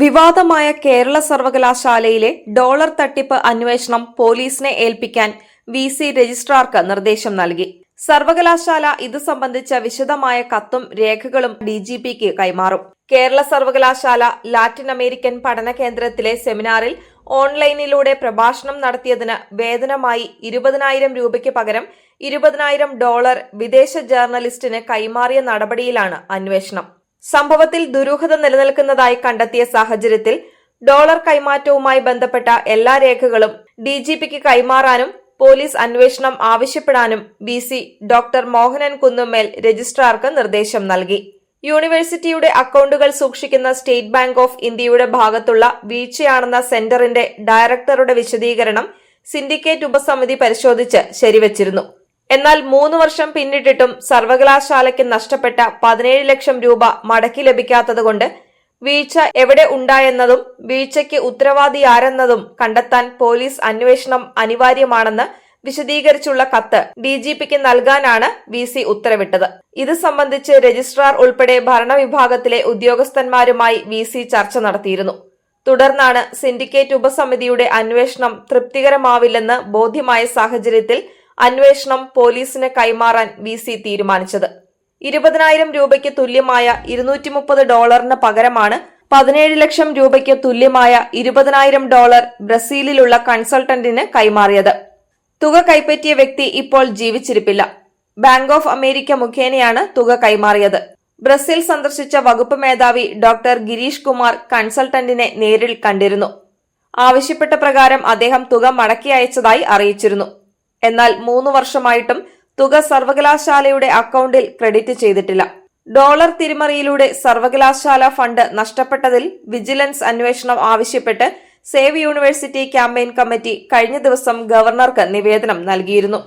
വിവാദമായ കേരള സർവകലാശാലയിലെ ഡോളർ തട്ടിപ്പ് അന്വേഷണം പോലീസിനെ ഏൽപ്പിക്കാൻ വി സി രജിസ്ട്രാർക്ക് നിർദ്ദേശം നൽകി. സർവകലാശാല ഇത് സംബന്ധിച്ച വിശദമായ കത്തും രേഖകളും ഡി ജി പിക്ക് കൈമാറും. കേരള സർവകലാശാല ലാറ്റിൻ അമേരിക്കൻ പഠന കേന്ദ്രത്തിലെ സെമിനാറിൽ ഓൺലൈനിലൂടെ പ്രഭാഷണം നടത്തിയതിന് വേതനമായി ഇരുപതിനായിരം രൂപയ്ക്ക് പകരം ഇരുപതിനായിരം ഡോളർ വിദേശ ജേർണലിസ്റ്റിന് കൈമാറിയ നടപടിയിലാണ് അന്വേഷണം. സംഭവത്തിൽ ദുരൂഹത നിലനിൽക്കുന്നതായി കണ്ടെത്തിയ സാഹചര്യത്തിൽ ഡോളർ കൈമാറ്റവുമായി ബന്ധപ്പെട്ട എല്ലാ രേഖകളും ഡിജിപിക്ക് കൈമാറാനും പോലീസ് അന്വേഷണം ആവശ്യപ്പെടാനും V C doctor Mohanan Kunnumel രജിസ്ട്രാർക്ക് നിർദ്ദേശം നൽകി. യൂണിവേഴ്സിറ്റിയുടെ അക്കൗണ്ടുകൾ സൂക്ഷിക്കുന്ന സ്റ്റേറ്റ് ബാങ്ക് ഓഫ് ഇന്ത്യയുടെ ഭാഗത്തുള്ള വീഴ്ചയാണെന്ന സെന്ററിന്റെ ഡയറക്ടറുടെ വിശദീകരണം സിൻഡിക്കേറ്റ് ഉപസമിതി പരിശോധിച്ച് ശരിവച്ചിരുന്നു. എന്നാൽ മൂന്ന് വർഷം പിന്നിട്ടിട്ടും സർവകലാശാലയ്ക്ക് നഷ്ടപ്പെട്ട പതിനേഴ് ലക്ഷം രൂപ മടക്കി ലഭിക്കാത്തതുകൊണ്ട് വീഴ്ച എവിടെ ഉണ്ടായെന്നതും വീഴ്ചയ്ക്ക് ഉത്തരവാദിയാരെന്നതും കണ്ടെത്താൻ പോലീസ് അന്വേഷണം അനിവാര്യമാണെന്ന് വിശദീകരിച്ചുള്ള കത്ത് ഡി ജി പിക്ക് നൽകാനാണ് വി സി ഉത്തരവിട്ടത്. ഇത് സംബന്ധിച്ച് രജിസ്ട്രാർ ഉൾപ്പെടെ ഭരണവിഭാഗത്തിലെ ഉദ്യോഗസ്ഥന്മാരുമായി വി സി ചർച്ച നടത്തിയിരുന്നു. തുടർന്നാണ് സിൻഡിക്കേറ്റ് ഉപസമിതിയുടെ അന്വേഷണം തൃപ്തികരമാവില്ലെന്ന് ബോധ്യമായ സാഹചര്യത്തിൽ അന്വേഷണം പോലീസിന് കൈമാറാൻ വി സി തീരുമാനിച്ചത്. ഇരുപതിനായിരം രൂപയ്ക്ക് തുല്യമായ ഇരുന്നൂറ്റി മുപ്പത് ഡോളറിന് പകരമാണ് പതിനേഴ് ലക്ഷം രൂപയ്ക്ക് തുല്യമായ ഇരുപതിനായിരം ഡോളർ ബ്രസീലിലുള്ള കൺസൾട്ടന്റിന് കൈമാറിയത്. തുക കൈപ്പറ്റിയ വ്യക്തി ഇപ്പോൾ ജീവിച്ചിരിപ്പില്ല. ബാങ്ക് ഓഫ് അമേരിക്ക മുഖേനയാണ് തുക കൈമാറിയത്. ബ്രസീൽ സന്ദർശിച്ച വകുപ്പ് മേധാവി ഡോക്ടർ ഗിരീഷ് കുമാർ കൺസൾട്ടന്റിനെ നേരിൽ കണ്ടിരുന്നു. ആവശ്യപ്പെട്ട പ്രകാരം അദ്ദേഹം തുക മടക്കി അയച്ചതായി അറിയിച്ചിരുന്നു. എന്നാൽ മൂന്ന് വർഷമായിട്ടും തുക സർവകലാശാലയുടെ അക്കൗണ്ടിൽ ക്രെഡിറ്റ് ചെയ്തിട്ടില്ല. ഡോളർ തിരിമറിയിലൂടെ സർവകലാശാല ഫണ്ട് നഷ്ടപ്പെട്ടതിൽ വിജിലൻസ് അന്വേഷണം ആവശ്യപ്പെട്ട് സേവ് യൂണിവേഴ്സിറ്റി ക്യാമ്പയിൻ കമ്മിറ്റി കഴിഞ്ഞ ദിവസം ഗവർണർക്ക് നിവേദനം നൽകിയിരുന്നു.